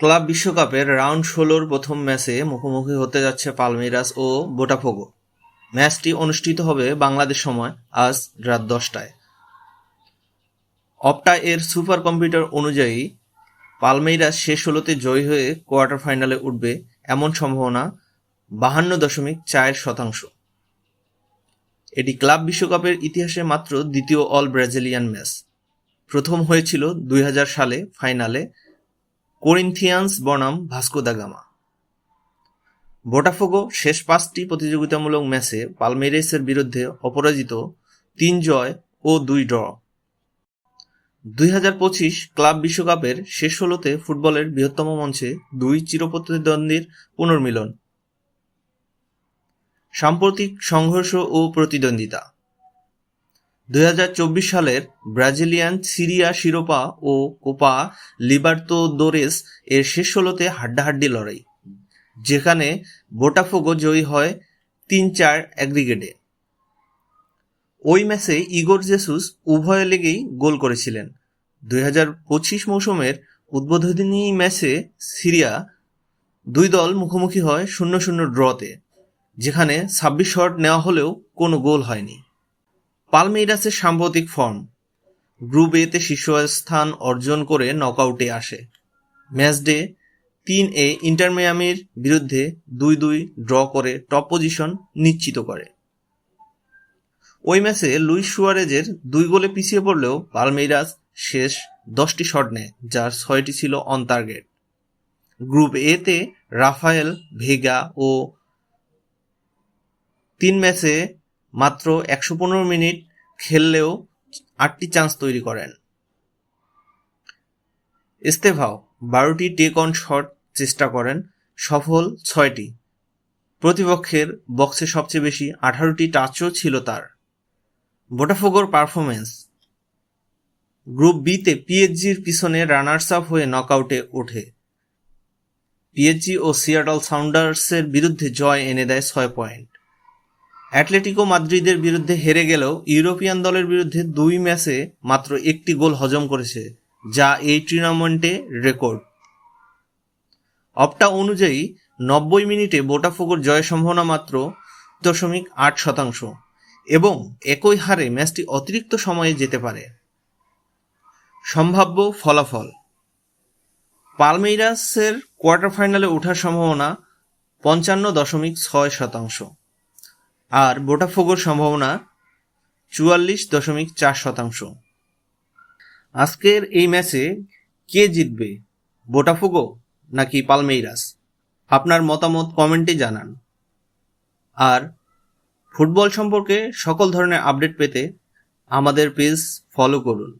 Club বিশ্বকাপের round ষোলোর প্রথম ম্যাচে মুখোমুখি হতে যাচ্ছে পালমেইরাস ও বোটাফোগো। ম্যাচটি অনুষ্ঠিত হবে বাংলাদেশ সময় আজ রাত দশটায়। অপটা এর সুপার কম্পিউটার অনুযায়ী পালমেইরাস শেষ ষোলোতে জয়ী হয়ে কোয়ার্টার ফাইনালে উঠবে এমন সম্ভাবনা বাহান্ন দশমিক চার শতাংশ। এটি ক্লাব বিশ্বকাপের ইতিহাসে মাত্র দ্বিতীয় অল ব্রাজিলিয়ান ম্যাচ। প্রথম হয়েছিল দুই হাজার সালে ফাইনালে করিন্থিয়ান্স বনাম ভাস্কো দা গামা। বোটাফোগো শেষ পাঁচটি প্রতিযোগিতামূলক ম্যাচে পালমেইরাসের বিরুদ্ধে অপরাজিত তিন জয় ও দুই ড্র। দুই হাজার পঁচিশ ক্লাব বিশ্বকাপের শেষ ষোলোতে ফুটবলের বৃহত্তম মঞ্চে দুই চিরপ্রতিদ্বন্দ্বীর পুনর্মিলন। সাম্প্রতিক সংঘর্ষ ও প্রতিদ্বন্দ্বিতা। দুই হাজার চব্বিশ সালের ব্রাজিলিয়ান সিরিয়া শিরোপা ও কোপা লিবার্তোদোরেস এর শেষ ষোলোতে হাড্ডাহাড্ডি লড়াই, যেখানে বোটাফোগো জয়ী হয় তিন চার অ্যাগ্রিগেটে ওই ম্যাচে ইগোর জেসুস উভয় লেগেই গোল করেছিলেন। দুই হাজার পঁচিশ মৌসুমের উদ্বোধনী ম্যাচে সিরিয়া দুই দল মুখোমুখি হয় শূন্য শূন্য ড্রতে, যেখানে ছাব্বিশ শট নেওয়া হলেও কোনো গোল হয়নি। পালমেইরাসের সাম্প্রতিক ফর্ম গ্রুপ এতে শীর্ষস্থান অর্জন করে নকআউটে আসে। ম্যাচ ডে তিন এ ইন্টার মিয়ামির বিরুদ্ধে দুই দুই ড্র করে টপ পজিশন নিশ্চিত করে। ওই ম্যাচে লুইস সুয়ারেজের দুই গোলে পিছিয়ে পড়লেও পালমেইরাস শেষ দশটি শট নেয়, যার ছয়টি ছিল অন টার্গেট গ্রুপ এতে রাফায়েল, ভেগা ও তিন ম্যাচে মাত্র একশো পনেরো মিনিট খেললেও আটটি চান্স তৈরি করেন। ইস্তেফাও বারোটি টেক অন শট চেষ্টা করেন, সফল ছয়টি। প্রতিপক্ষের বক্সে সবচেয়ে বেশি আঠারোটি টাচও ছিল তার। বোটাফোগোর পারফরমেন্স গ্রুপ বিতে পিএইচজির পিছনে রানার্স আপ হয়ে নকআউটে ওঠে। পিএইচজি ও সিয়াটল সাউন্ডার্সের বিরুদ্ধে জয় এনে দেয় ছয় পয়েন্ট অ্যাটলেটিকো মাদ্রিদের বিরুদ্ধে হেরে গেলেও ইউরোপিয়ান দলের বিরুদ্ধে দুই ম্যাচে মাত্র একটি গোল হজম করেছে, যা এই টুর্নামেন্টে রেকর্ড। অপটা অনুযায়ী, নব্বই মিনিটে বোটাফোগোর জয় সম্ভাবনা মাত্র দশমিক আট শতাংশ এবং একই হারে ম্যাচটি অতিরিক্ত সময়ে যেতে পারে। সম্ভাব্য ফলাফল। পালমেইরাসের কোয়ার্টার ফাইনালে ওঠার সম্ভাবনা পঞ্চান্ন দশমিক ছয় শতাংশ। আর বোটাফোগোর সম্ভাবনা চুয়াল্লিশ দশমিক চার শতাংশ। আজকের এই ম্যাচে কে জিতবে, বোটাফোগো নাকি পালমেইরাস? আপনার মতামত কমেন্টে জানান। আর ফুটবল সম্পর্কে সকল ধরনের আপডেট পেতে আমাদের পেজ ফলো করুন।